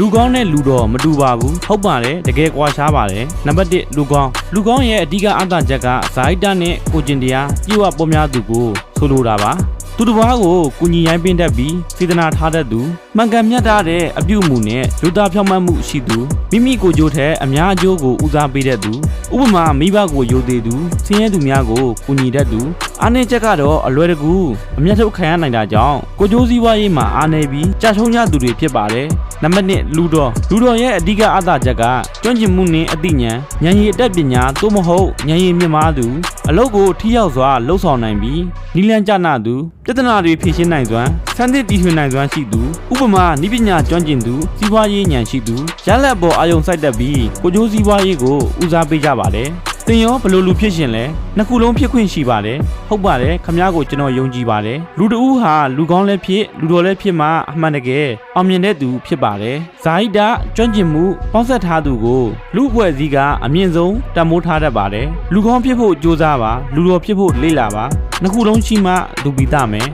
လူကောင်းနဲ့လူတော်မတူပါဘူးဟုတ်ပါတယ်တကယ်ကွာရှားပါတယ်နံပါတ်1လူကောင်းလူကောင်းရဲ့အဓိကအတချက်ကဇာိတနဲ့ကိုကျင်တရားပြည့်ဝပေါ်များသူကိုဆိုလိုတာပါသူတစ်ပါးကိုကုညီရိုင်းပင်းတတ်ပြီးစေတနာထားတတ်သူမှန်ကန်မြတ်ထားတဲ့အပြုအမူနဲ့လူသားဖြောင့်မတ်မှုရှိသူမိမိကိုယ်ကျိုးထက်အများအကျိုးကိုဦးစားပေးတတ်သူဥပမာမိဘကိုယိုသေးသူဆင်းရဲသူများကိုကုညီတတ်သူ အားနည်းချက်ကတော့အလွယ်တကူအမျက်ထုတ်ခံရနိုင်တာကြောင့်ကိုကျိုးစည်းဝါးရေးမှာအားနည်းပြီးကြာရှုံးကြသူတွေဖြစ်ပါတယ်နံပါတ်1လူတော်လူတော်ရဲ့အဓိကအသာချက်ကကျွမ်းကျင်မှုနဲ့အသိဉာဏ်ဉာဏ်ရည်အတတ်ပညာသို့မဟုတ်ဉာဏ်ရည်မြင့်မားသူအလုပ်ကိုထိရောက်စွာလှုပ်ဆောင်နိုင်ပြီးနီလန်းကျနာသူပြဿနာတွေဖြေရှင်းနိုင်စွမ်းစမ်းသစ်တီထွင်နိုင်စွမ်းရှိသူဥပမာနိပညာကျွမ်းကျင်သူစီးပွားရေးဉာဏ်ရှိသူရလက်ပေါ်အာယုံစိုက်တတ်ပြီးကိုကျိုးစီးပွားရေးကိုဦးစားပေးကြပါတယ် တင်ရောဘယ်လိုလူဖြစ်ရှင်လဲနှစ်ခုလုံးဖြစ်ခွင့်ရှိပါတယ်ဟုတ်ပါတယ်ခမ ्या ကိုကျွန်တော်ယုံကြည်ပါတယ်လူတဦးဟာလူကောင်းလည်းဖြစ်လူတော်လည်းဖြစ်မှအမှန်တကယ်အောင်မြင်တဲ့သူဖြစ်ပါတယ်ဇာဟိတကျွမ်းကျင်မှုပေါင်းဆက်ထားသူကိုလူအဖွဲ့အစည်းကအမြင့်ဆုံးတန်ဖိုးထားတတ်ပါတယ်လူကောင်းဖြစ်ဖို့ကြိုးစားပါလူတော်ဖြစ်ဖို့လေ့လာပါနှစ်ခုလုံးရှိမှလူပိတမယ်